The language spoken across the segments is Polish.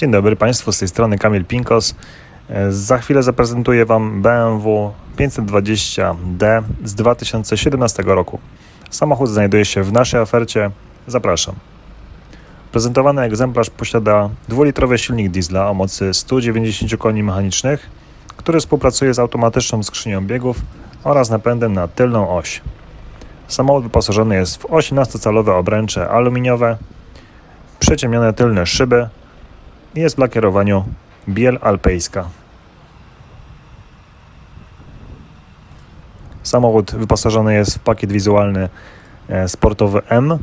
Dzień dobry Państwu, z tej strony Kamil Pinkos. E, Za chwilę zaprezentuję Wam BMW 520D z 2017 roku. Samochód znajduje się w naszej ofercie. Zapraszam. Prezentowany egzemplarz posiada dwulitrowy silnik diesla o mocy 190 koni mechanicznych, który współpracuje z automatyczną skrzynią biegów oraz napędem na tylną oś. Samochód wyposażony jest w 18-calowe obręcze aluminiowe, przyciemnione tylne szyby jest w lakierowaniu biel alpejska. Samochód wyposażony jest w pakiet wizualny e, sportowy M.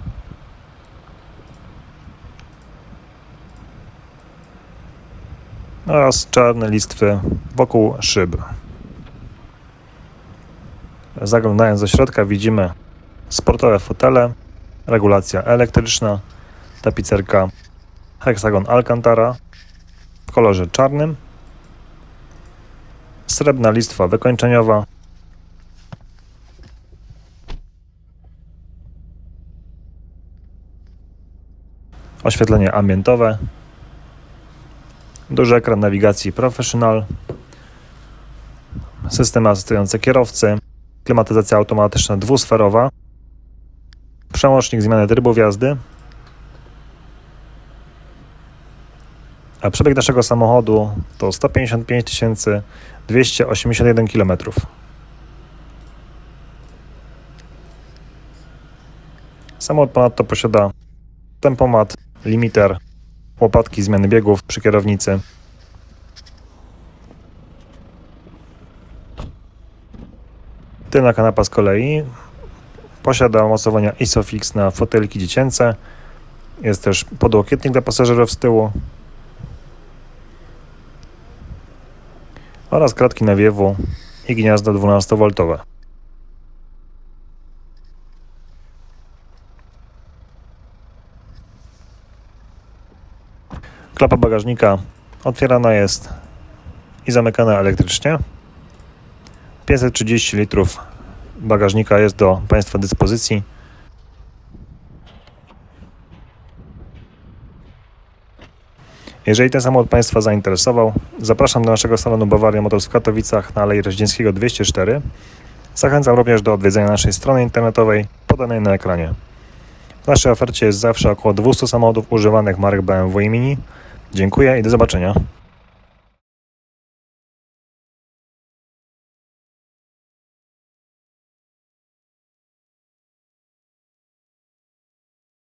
oraz czarne listwy wokół szyb. Zaglądając do środka widzimy sportowe fotele, regulacja elektryczna, tapicerka heksagon Alcantara w kolorze czarnym, srebrna listwa wykończeniowa, oświetlenie ambientowe, duży ekran nawigacji Professional, systemy asystujące kierowcy, klimatyzacja automatyczna dwusferowa, przełącznik zmiany trybu jazdy, A przebieg naszego samochodu to 155 281 km. Samochód ponadto posiada tempomat, limiter, łopatki zmiany biegów przy kierownicy. Tylna kanapa z kolei posiada mocowania ISOFIX na fotelki dziecięce. Jest też podłokietnik dla pasażerów z tyłu, oraz kratki nawiewu i gniazda 12V. Klapa bagażnika otwierana jest i zamykana elektrycznie. 530 litrów bagażnika jest do Państwa dyspozycji. Jeżeli ten samochód Państwa zainteresował, zapraszam do naszego salonu Bawaria Motors w Katowicach na Alei Reździeckiego 204. Zachęcam również do odwiedzenia naszej strony internetowej podanej na ekranie. W naszej ofercie jest zawsze około 200 samochodów używanych marek BMW i Mini. Dziękuję i do zobaczenia.